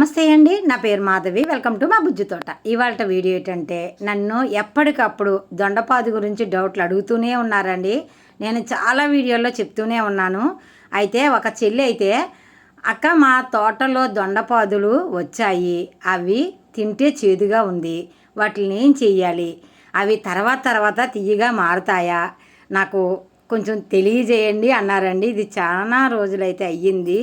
నమస్తే అండి. నా పేరు మాధవి. వెల్కమ్ టు మా బుజ్జి తోట. ఇవాళ వీడియో ఏంటంటే నన్ను ఎప్పటికప్పుడు దొండపాదు గురించి డౌట్లు అడుగుతూనే ఉన్నారండి. నేను చాలా వీడియోల్లో చెప్తూనే ఉన్నాను. అయితే ఒక చెల్లి అయితే అక్క మా తోటలో దొండపాదులు వచ్చాయి. అవి తింటే చేదుగా ఉంది. వాటిని ఏం చెయ్యాలి? అవి తర్వాత తర్వాత తీయగా మారుతాయా? నాకు కొంచెం తెలియజేయండి అన్నారండి. ఇది చాలా రోజులైతే అయ్యింది.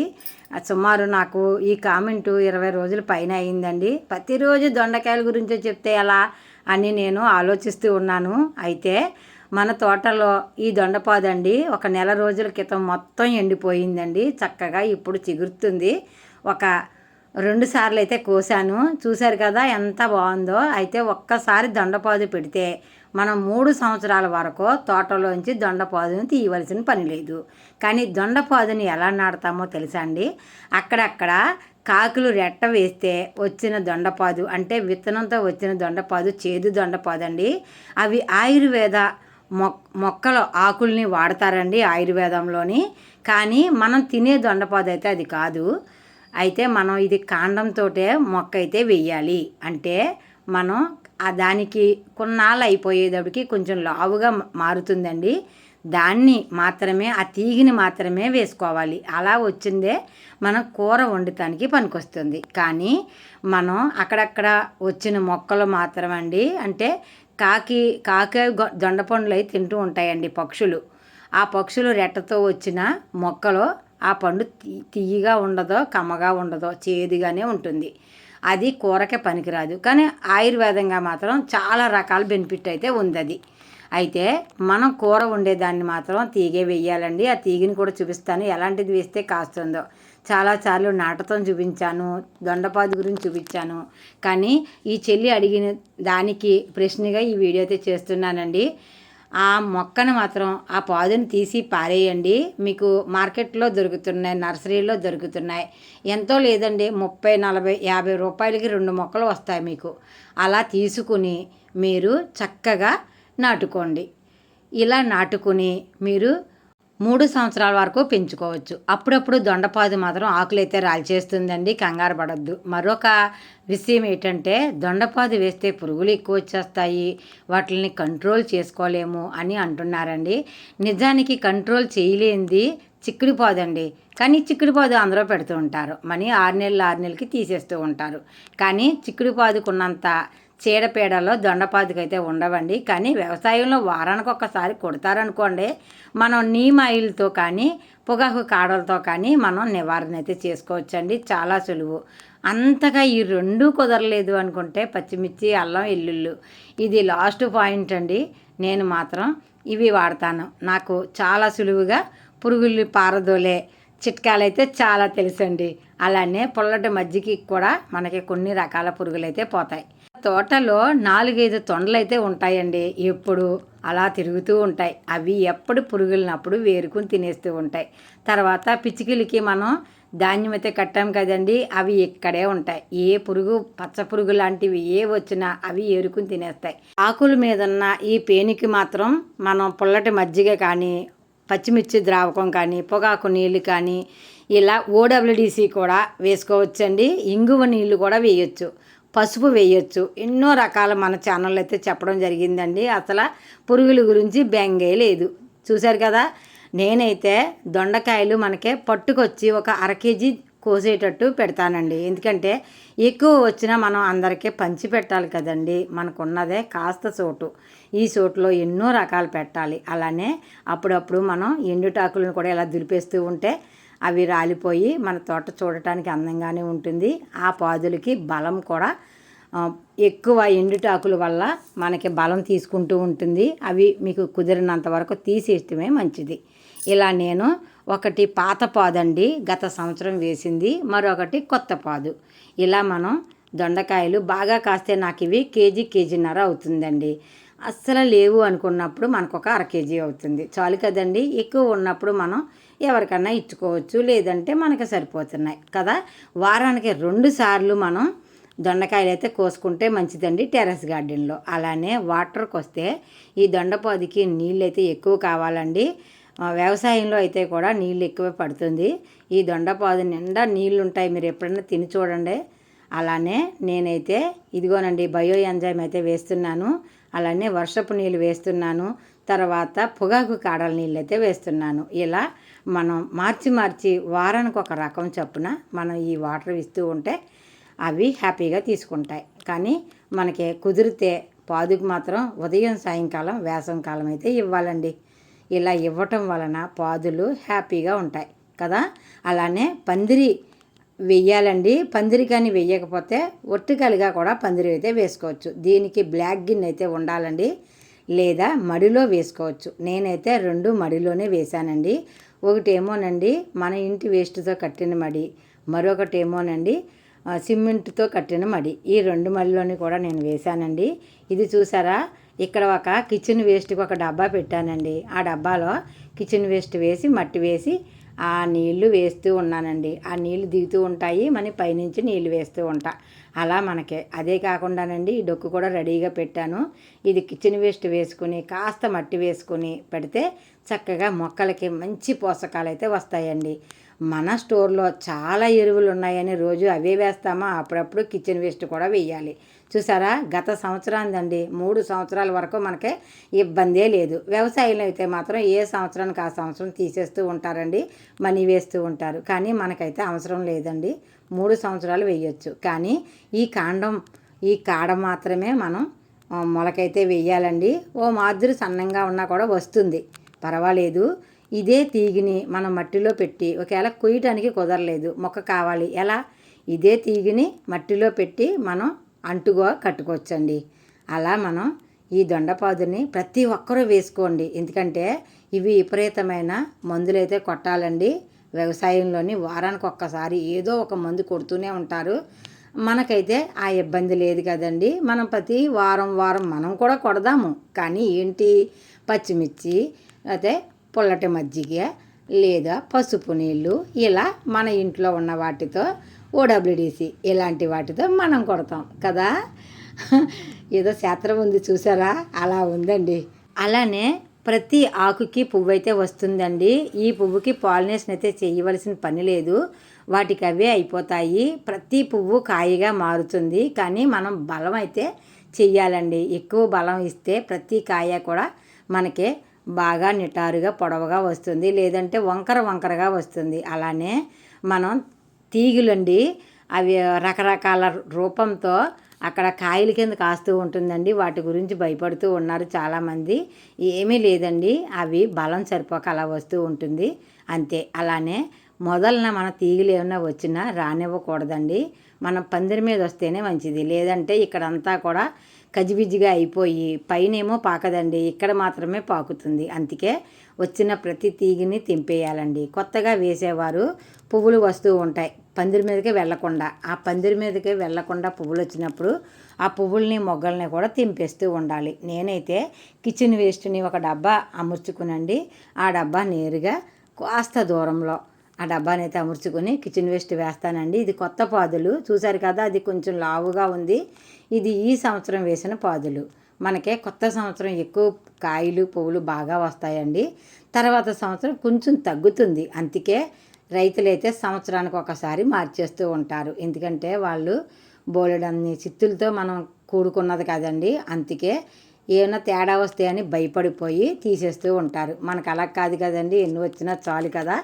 సుమారు నాకు ఈ కామెంటు ఇరవై రోజుల పైన అయ్యిందండి. ప్రతిరోజు దొండకాయల గురించి చెప్తే ఎలా అని నేను ఆలోచిస్తూ ఉన్నాను. అయితే మన తోటలో ఈ దొండపాదండి ఒక నెల రోజుల క్రితం మొత్తం ఎండిపోయిందండి. చక్కగా ఇప్పుడు చిగురుతుంది. ఒక రెండు సార్లు అయితే కోసాను. చూశారు కదా ఎంత బాగుందో. అయితే ఒక్కసారి దొండపాదు పెడితే మనం మూడు సంవత్సరాల వరకు తోటలోంచి దొండపాదును తీయవలసిన పని లేదు. కానీ దొండపాదుని ఎలా నాడతామో తెలుసా అండి? అక్కడక్కడ కాకులు రెట్ట వేస్తే వచ్చిన దొండపాదు అంటే విత్తనంతో వచ్చిన దొండపాదు చేదు దొండపాదు అండి అవి ఆయుర్వేద మొక్ మొక్కల ఆకుల్ని వాడతారండి ఆయుర్వేదంలోని. కానీ మనం తినే దొండపాదు అయితే అది కాదు. అయితే మనం ఇది కాండంతో మొక్క అయితే వెయ్యాలి అంటే మనం దానికి కొన్నాళ్ళు అయిపోయేటప్పటికి కొంచెం లావుగా మారుతుందండి. దాన్ని మాత్రమే ఆ తీగిని మాత్రమే వేసుకోవాలి. అలా వచ్చిందే మనం కూర వండటానికి పనికొస్తుంది. కానీ మనం అక్కడక్కడ వచ్చిన మొక్కలు మాత్రమండి అంటే కాకి కాకి దొండపండ్లు అవి తింటూ ఉంటాయండి పక్షులు. ఆ పక్షులు రెట్టతో వచ్చిన మొక్కలు ఆ పండు తీయగా ఉండదో కమ్మగా ఉండదో చేదుగానే ఉంటుంది. అది కూరకే పనికిరాదు. కానీ ఆయుర్వేదంగా మాత్రం చాలా రకాల బెనిఫిట్ అయితే ఉంది అది అయితే మనం కూర ఉండేదాన్ని మాత్రం తీగే వేయాలండి ఆ తీగని కూడా చూపిస్తాను. ఎలాంటిది వేస్తే కాస్తుందో. చాలాసార్లు నాటతం చూపించాను దొండపాది గురించి చూపించాను. కానీ ఈ చెల్లి అడిగిన దానికి ప్రశ్నగా ఈ వీడియో అయితే చేస్తున్నానండి. ఆ మొక్కను మాత్రం ఆ పాదుని తీసి పారేయండి. మీకు మార్కెట్లో దొరుకుతున్నాయి నర్సరీలో దొరుకుతున్నాయి. ఎంతో లేదండి ముప్పై నలభై యాభై రూపాయలకి రెండు మొక్కలు వస్తాయి మీకు. అలా తీసుకుని మీరు చక్కగా నాటుకోండి. ఇలా నాటుకుని మీరు మూడు సంవత్సరాల వరకు పెంచుకోవచ్చు. అప్పుడప్పుడు దొండపాదు మాత్రం ఆకులైతే రాల్చేస్తుందండి కంగారు పడద్దు. మరొక విషయం ఏంటంటే దొండపాదు వేస్తే పురుగులు ఎక్కువ వచ్చేస్తాయి వాటిని కంట్రోల్ చేసుకోలేము అని అంటున్నారండి. నిజానికి కంట్రోల్ చేయలేనిది చిక్కుడుపాదండి. కానీ చిక్కుడుపాదు అందరూ పెడుతూ ఉంటారు. మనీ ఆరు నెలలు ఆరు నెలలకి తీసేస్తూ ఉంటారు. కానీ చిక్కుడుపాదుకున్నంత చీడపీడలో దొండపాదుకైతే ఉండవండి. కానీ వ్యవసాయంలో వారానికి ఒక్కసారి కొడతారనుకోండి మనం నీమ్ ఆయిల్తో కానీ పొగాకు కాడలతో కానీ మనం నివారణ అయితే చేసుకోవచ్చండి. చాలా సులువు. అంతగా ఈ రెండూ కుదరలేదు అనుకుంటే పచ్చిమిర్చి అల్లం ఎల్లుళ్ళు. ఇది లాస్ట్ పాయింట్ అండి. నేను మాత్రం ఇవి వాడతాను. నాకు చాలా సులువుగా పురుగులు పారదోలే చిట్కాలైతే చాలా తెలుసండి. అలానే పుల్లటి మజ్జికి కూడా మనకి కొన్ని రకాల పురుగులైతే పోతాయి. తోటలో నాలుగైదు తొండలు అయితే ఉంటాయండి. ఎప్పుడు అలా తిరుగుతూ ఉంటాయి. అవి ఎప్పుడు పురుగులనప్పుడు వేరుకుని తినేస్తూ ఉంటాయి. తర్వాత పిచ్చికిలికి మనం ధాన్యం అయితే కట్టాం కదండి అవి ఇక్కడే ఉంటాయి. ఏ పురుగు పచ్చ పురుగు లాంటివి ఏ వచ్చినా అవి ఏరుకుని తినేస్తాయి. ఆకుల మీద ఉన్న ఈ పేనికి మాత్రం మనం పుల్లటి మజ్జిగ కానీ పచ్చిమిర్చి ద్రావకం కానీ పొగాకు నీళ్ళు కానీ ఇలా ఓడబ్ల్యూడిసి కూడా వేసుకోవచ్చండి. ఇంగువ నీళ్ళు కూడా వేయొచ్చు. పసుపు వేయొచ్చు. ఎన్నో రకాల మన ఛానల్ అయితే చెప్పడం జరిగిందండి. అసలు పురుగుల గురించి బెంగే లేదు. చూశారు కదా? నేనైతే దొండకాయలు మనకే పట్టుకొచ్చి ఒక అర కేజీ కోసేటట్టు పెడతానండి. ఎందుకంటే ఎక్కువ వచ్చినా మనం అందరికీ పంచి పెట్టాలి కదండి. మనకున్నదే కాస్త చోటు. ఈ చోటులో ఎన్నో రకాలు పెట్టాలి. అలానే అప్పుడప్పుడు మనం ఎండుటాకులను కూడా ఇలా దులిపేస్తూ ఉంటే అవి రాలిపోయి మన తోట చూడటానికి అందంగానే ఉంటుంది. ఆ పాదులకి బలం కూడా ఎక్కువ ఎండుటాకుల వల్ల మనకి బలం తీసుకుంటూ ఉంటుంది. అవి మీకు కుదిరినంత వరకు తీసేయటమే మంచిది. ఇలా నేను ఒకటి పాత పాదండి గత సంవత్సరం వేసింది. మరొకటి కొత్త పాదు. ఇలా మనం దొండకాయలు బాగా కాస్తే నాకు ఇవి కేజీ కేజీన్నర అవుతుందండి. అస్సలు లేవు అనుకున్నప్పుడు మనకు ఒక అర కేజీ అవుతుంది. చాలు కదండి. ఎక్కువ ఉన్నప్పుడు మనం ఎవరికన్నా ఇచ్చుకోవచ్చు లేదంటే మనకి సరిపోతున్నాయి. కదా? వారానికి రెండు సార్లు మనం దొండకాయలు అయితే కోసుకుంటే మంచిదండి టెర్రస్ గార్డెన్లో. అలానే వాటర్కి వస్తే ఈ దొండపాదికి నీళ్ళు అయితే ఎక్కువ కావాలండి. వ్యవసాయంలో అయితే కూడా నీళ్ళు ఎక్కువ పడుతుంది. ఈ దొండపాదు నిండా నీళ్ళు ఉంటాయి మీరు ఎప్పుడైనా తిని చూడండి. అలానే నేనైతే ఇదిగోనండి బయో ఎంజైమ్ అయితే వేస్తున్నాను. అలానే వర్షపు నీళ్ళు వేస్తున్నాను. తర్వాత పొగాకు కాడల నీళ్ళు అయితే వేస్తున్నాను. ఇలా మనం మార్చి మార్చి వారానికి ఒక రకం చొప్పున మనం ఈ వాటర్ ఇస్తూ ఉంటే అవి హ్యాపీగా తీసుకుంటాయి. కానీ మనకి కుదిరితే పాదుకు మాత్రం ఉదయం సాయంకాలం వేసవి కాలం అయితే ఇవ్వాలండి. ఇలా ఇవ్వటం వలన పాదులు హ్యాపీగా ఉంటాయి కదా. అలానే పందిరి వెయ్యాలండి. పందిరి కానీ వెయ్యకపోతే ఒట్టికలుగా కూడా పందిరి అయితే వేసుకోవచ్చు. దీనికి బ్లాక్ గిన్ అయితే ఉండాలండి. లేదా మడిలో వేసుకోవచ్చు. నేనైతే రెండు మడిలోనే వేశానండి. ఒకటేమోనండి మన ఇంటి వేస్ట్తో కట్టిన మడి. మరొకటేమోనండి ఏమోనండి సిమెంట్తో కట్టిన మడి. ఈ రెండు మడిలోని కూడా నేను వేశానండి. ఇది చూసారా? ఇక్కడ ఒక కిచెన్ వేస్ట్కి ఒక డబ్బా పెట్టానండి. ఆ డబ్బాలో కిచెన్ వేస్ట్ వేసి మట్టి వేసి ఆ నీళ్ళు వేస్తూ ఉన్నానండి. ఆ నీళ్ళు దిగుతూ ఉంటాయి. మన పైనుంచి నీళ్ళు వేస్తూ ఉంటా. అలా మనకే. అదే కాకుండానండి ఈ డొక్కు కూడా రెడీగా పెట్టాను. ఇది కిచెన్ వేస్ట్ వేసుకుని కాస్త మట్టి వేసుకుని పెడితే చక్కగా మొక్కలకి మంచి పోషకాలు అయితే వస్తాయండి. మన స్టోర్లో చాలా ఎరువులు ఉన్నాయని రోజు అవే వేస్తామా? అప్పుడప్పుడు కిచెన్ వేస్ట్ కూడా వేయాలి. చూసారా? గత సంవత్సరాందండి మూడు సంవత్సరాల వరకు మనకి ఇబ్బందే లేదు. వ్యవసాయంలో అయితే మాత్రం ఏ సంవత్సరానికి ఆ సంవత్సరం తీసేస్తూ ఉంటారండి. మనీ వేస్తూ ఉంటారు. కానీ మనకైతే అవసరం లేదండి. మూడు సంవత్సరాలు వేయొచ్చు కానీ ఈ కాండం ఈ కాడ మాత్రమే మనం మొలకైతే వేయాలండి ఓ మాదిరి సన్నంగా ఉన్నా కూడా వస్తుంది. పర్వాలేదు. ఇదే తీగిని మనం మట్టిలో పెట్టి ఒకవేళ కొయ్యటానికి కుదరలేదు. మొక్క కావాలి. ఎలా? ఇదే తీగిని మట్టిలో పెట్టి మనం అంటుగా కట్టుకోవచ్చండి. అలా మనం ఈ దొండపాదుని ప్రతి ఒక్కరూ వేసుకోండి. ఎందుకంటే ఇవి విపరీతమైన మందులైతే కొట్టాలండి. వ్యవసాయంలోని వారానికి ఒక్కసారి ఏదో ఒక మందు కొడుతూనే ఉంటారు. మనకైతే ఆ ఇబ్బంది లేదు కదండి. మనం ప్రతి వారం వారం మనం కూడా కొడదాము. కానీ ఏంటి? పచ్చిమిర్చి అయితే పుల్లటి మజ్జిగ లేదా పసుపు నీళ్ళు ఇలా మన ఇంట్లో ఉన్న వాటితో ఓడబ్ల్యూడిసి ఇలాంటి వాటితో మనం కొడతాం కదా? ఏదో శాస్త్రం ఉంది చూసారా? అలా ఉందండి. అలానే ప్రతి ఆకుకి పువ్వు అయితే వస్తుందండి. ఈ పువ్వుకి పాలినేషన్ అయితే చేయవలసిన పని లేదు. వాటికి అవే అయిపోతాయి. ప్రతి పువ్వు కాయగా మారుతుంది. కానీ మనం బలం అయితే చెయ్యాలండి. ఎక్కువ బలం ఇస్తే ప్రతి కాయ కూడా మనకి బాగా నిటారుగా పొడవుగా వస్తుంది. లేదంటే వంకర వంకరగా వస్తుంది. అలానే మనం తీగులండి. అవి రకరకాల రూపంతో అక్కడ కాయల కింద కాస్తూ ఉంటుందండి. వాటి గురించి భయపడుతూ ఉన్నారు చాలామంది. ఏమీ లేదండి. అవి బలం సరిపోక అలా వస్తూ ఉంటుంది. అంతే. అలానే మొదలన మన తీగలు ఏమైనా వచ్చినా రానివ్వకూడదండి. మనం పందిరి మీద వస్తేనే మంచిది. లేదంటే ఇక్కడంతా కూడా కజిబిజిగా అయిపోయి పైనేమో పాకదండి. ఇక్కడ మాత్రమే పాకుతుంది. అందుకే వచ్చిన ప్రతి తీగిని తెంపేయాలండి. కొత్తగా వేసేవారు పువ్వులు వస్తూ ఉంటాయి పందిరి మీదకే వెళ్ళకుండా ఆ పందిరి మీదకే వెళ్ళకుండా పువ్వులు వచ్చినప్పుడు ఆ పువ్వుల్ని మొగ్గల్ని కూడా తెంపేస్తూ ఉండాలి. నేనైతే కిచెన్ వేస్ట్ని ఒక డబ్బా అమర్చుకునండి. ఆ డబ్బా నేరుగా కాస్త దూరంలో ఆ డబ్బాని అయితే అమర్చుకొని కిచెన్ వేస్ట్ వేస్తానండి. ఇది కొత్త పాదులు. చూసారు కదా అది కొంచెం లావుగా ఉంది. ఇది ఈ సంవత్సరం వేసిన పాదులు. మనకే కొత్త సంవత్సరం ఎక్కువ కాయలు పువ్వులు బాగా వస్తాయండి. తర్వాత సంవత్సరం కొంచెం తగ్గుతుంది. అందుకే రైతులైతే సంవత్సరానికి ఒకసారి మార్చేస్తూ ఉంటారు. ఎందుకంటే వాళ్ళు బోలెడన్ని చిత్తులతో మనం కూడుకున్నది కదండి. అందుకే ఏమైనా తేడా వస్తే అని భయపడిపోయి తీసేస్తూ ఉంటారు. మనకు అలా కాదు కదండి. ఎన్ని వచ్చినా చాలు కదా.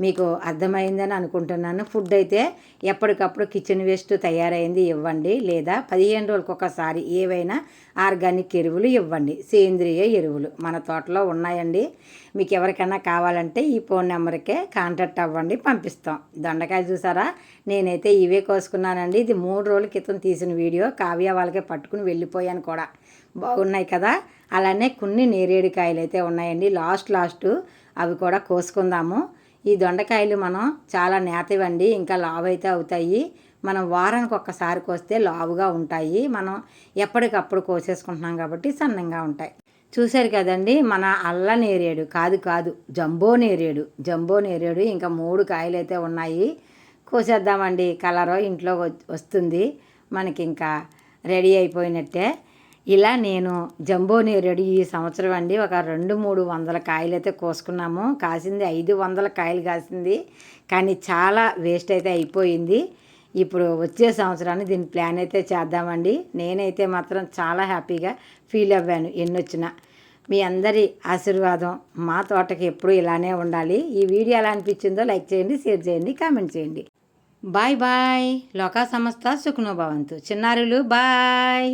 మీకు అర్థమైందని అనుకుంటున్నాను. ఫుడ్ అయితే ఎప్పటికప్పుడు కిచెన్ వేస్ట్ తయారైంది ఇవ్వండి. లేదా పదిహేను రోజులకు ఒకసారి ఏవైనా ఆర్గానిక్ ఎరువులు ఇవ్వండి. సేంద్రియ ఎరువులు మన తోటలో ఉన్నాయండి. మీకు ఎవరికైనా కావాలంటే ఈ ఫోన్ నెంబర్కే కాంటాక్ట్ అవ్వండి పంపిస్తాం. దొండకాయ చూసారా? నేనైతే ఇవే కోసుకున్నానండి. ఇది మూడు రోజుల క్రితం తీసిన వీడియో. కావ్య వాళ్ళకే పట్టుకుని వెళ్ళిపోయాను కూడా. బాగున్నాయి కదా? అలానే కొన్ని నేరేడుకాయలు అయితే ఉన్నాయండి. లాస్ట్ లాస్ట్ అవి కూడా కోసుకుందాము. ఈ దొండకాయలు మనం చాలా నేతవండి ఇంకా లావు అయితే అవుతాయి. మనం వారానికి ఒక్కసారి కోస్తే లావుగా ఉంటాయి. మనం ఎప్పటికప్పుడు కోసేసుకుంటున్నాం కాబట్టి సన్నంగా ఉంటాయి. చూశారు కదండి మన అల్ల నేరేడు కాదు కాదు జంబో నేరేడు జంబో నేరేడు ఇంకా మూడు కాయలు అయితే ఉన్నాయి. కోసేద్దామండి కలరు ఇంట్లో వస్తుంది. మనకి ఇంకా రెడీ అయిపోయినట్టే. ఇలా నేను జంబో రెడీ ఈ సంవత్సరం అండి. ఒక రెండు మూడు వందల కాయలు అయితే కోసుకున్నాము. కాసింది ఐదు వందల కాయలు కాసింది. కానీ చాలా వేస్ట్ అయితే అయిపోయింది. ఇప్పుడు వచ్చే సంవత్సరాన్ని దీని ప్లాన్ అయితే చేద్దామండి. నేనైతే మాత్రం చాలా హ్యాపీగా ఫీల్ అవ్వాను ఎన్నొచ్చిన. మీ అందరి ఆశీర్వాదం మా తోటకి ఎప్పుడూ ఇలానే ఉండాలి. ఈ వీడియో ఎలా అనిపించిందో లైక్ చేయండి షేర్ చేయండి కామెంట్ చేయండి. Bye bye. లోకా సంస్థ సుఖనోభవంతు చిన్నారులు బాయ్.